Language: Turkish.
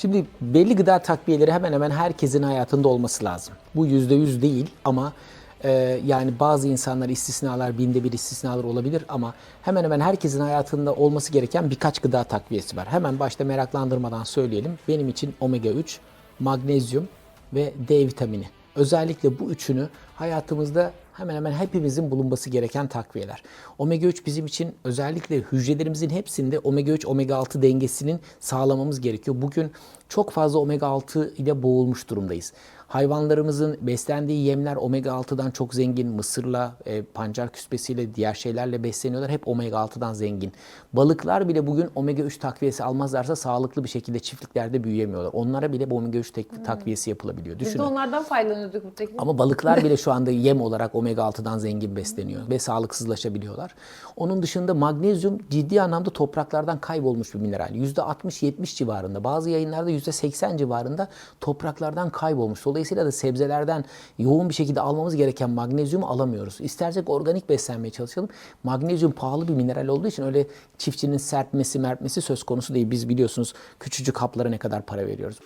Şimdi belli gıda takviyeleri hemen hemen herkesin hayatında olması lazım. Bu yüzde yüz değil ama e, yani bazı insanlar istisnalar, binde bir istisnalar olabilir ama hemen hemen herkesin hayatında olması gereken birkaç gıda takviyesi var. Hemen başta meraklandırmadan söyleyelim. Benim için omega 3, magnezyum ve D vitamini. Özellikle bu üçünü hayatımızda hemen hemen hepimizin bulunması gereken takviyeler. Omega 3 bizim için özellikle hücrelerimizin hepsinde omega 3 omega 6 dengesinin sağlamamız gerekiyor. Bugün çok fazla omega 6 ile boğulmuş durumdayız. Hayvanlarımızın beslendiği yemler omega 6'dan çok zengin. Mısırla, e, pancar küspesiyle, diğer şeylerle besleniyorlar. Hep omega 6'dan zengin. Balıklar bile bugün omega 3 takviyesi almazlarsa sağlıklı bir şekilde çiftliklerde büyüyemiyorlar. Onlara bile bu omega 3 tek- takviyesi yapılabiliyor. Biz de Düşünün. onlardan faydalanıyorduk bu teknik. Ama balıklar bile şu anda yem olarak omega 6'dan zengin besleniyor ve sağlıksızlaşabiliyorlar. Onun dışında magnezyum ciddi anlamda topraklardan kaybolmuş bir mineral. %60-70 civarında, bazı yayınlarda %80 civarında topraklardan kaybolmuş. Dolayısıyla da sebzelerden yoğun bir şekilde almamız gereken magnezyumu alamıyoruz. İstersek organik beslenmeye çalışalım. Magnezyum pahalı bir mineral olduğu için öyle çiftçinin serpmesi mertmesi söz konusu değil. Biz biliyorsunuz küçücük haplara ne kadar para veriyoruz.